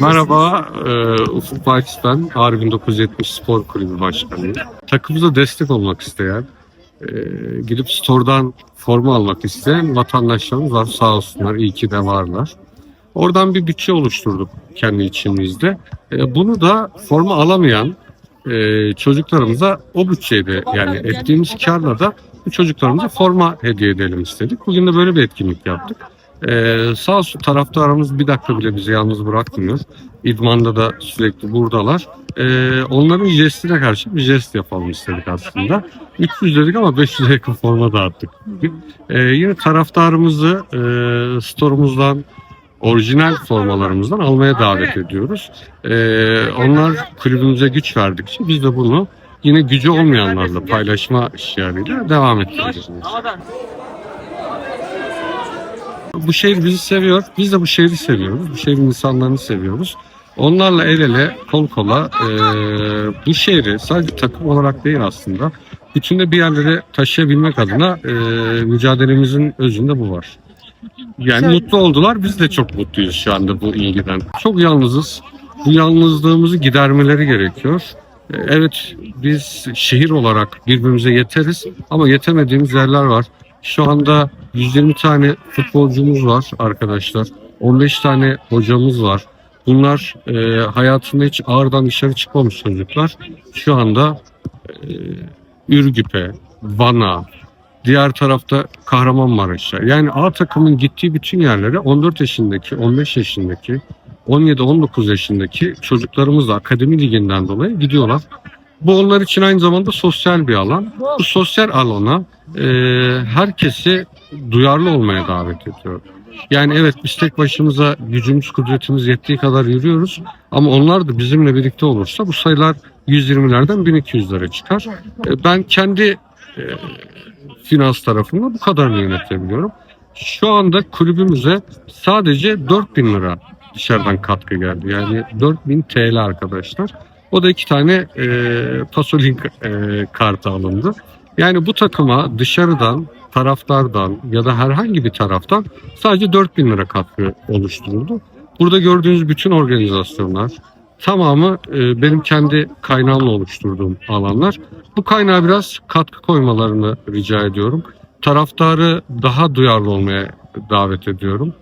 Merhaba, e, Ufuk Baytis ben. Ağrı 1970 Spor Kulübü Başkanıyım. Takımımıza destek olmak isteyen, e, gidip store'dan forma almak isteyen vatandaşlarımız var. Sağ olsunlar, iyi ki de varlar. Oradan bir bütçe oluşturduk kendi içimizde. E, bunu da forma alamayan e, çocuklarımıza o bütçeyle yani ettiğimiz karla da bu çocuklarımıza forma hediye edelim istedik. Bugün de böyle bir etkinlik yaptık. Ee, sağ olsun taraftarımız bir dakika bile bizi yalnız bırakmıyor. İdmanda da sürekli buradalar. Ee, onların jestine karşı bir jest yapalım istedik aslında. 300 dedik ama 500'e yakın forma dağıttık. Ee, yine taraftarımızı e, store'umuzdan orijinal formalarımızdan almaya davet ediyoruz. Ee, onlar kulübümüze güç verdikçe biz de bunu yine gücü olmayanlarla paylaşma işleriyle devam ettireceğiz. Bu şehir bizi seviyor. Biz de bu şehri seviyoruz. Bu şehrin insanlarını seviyoruz. Onlarla el ele, kol kola eee, bu şehri sadece takım olarak değil aslında bütün de bir yerlere taşıyabilmek adına eee, mücadelemizin özünde bu var. Yani mutlu oldular. Biz de çok mutluyuz şu anda bu ilgiden. Çok yalnızız. Bu yalnızlığımızı gidermeleri gerekiyor. E, Evet biz şehir olarak birbirimize yeteriz ama yetemediğimiz yerler var. Şu anda 120 tane futbolcumuz var arkadaşlar. 15 tane hocamız var. Bunlar e, hayatında hiç ağırdan dışarı çıkmamış çocuklar. Şu anda e, Ürgüp'e, Van'a, diğer tarafta Kahramanmaraş'a. Yani A takımın gittiği bütün yerlere 14 yaşındaki, 15 yaşındaki, 17-19 yaşındaki çocuklarımız da akademi liginden dolayı gidiyorlar. Bu onlar için aynı zamanda sosyal bir alan. Bu sosyal alana e, herkesi duyarlı olmaya davet ediyor. Yani evet biz tek başımıza gücümüz, kudretimiz yettiği kadar yürüyoruz. Ama onlar da bizimle birlikte olursa bu sayılar 120'lerden 1200'lere çıkar. E, ben kendi e, finans tarafında bu kadarını yönetebiliyorum. Şu anda kulübümüze sadece 4000 lira dışarıdan katkı geldi. Yani 4000 TL arkadaşlar. O da iki tane e, Pasolink e, kartı alındı. Yani bu takıma dışarıdan, taraftardan ya da herhangi bir taraftan sadece 4000 lira katkı oluşturuldu. Burada gördüğünüz bütün organizasyonlar tamamı e, benim kendi kaynağımla oluşturduğum alanlar. Bu kaynağa biraz katkı koymalarını rica ediyorum. Taraftarı daha duyarlı olmaya davet ediyorum.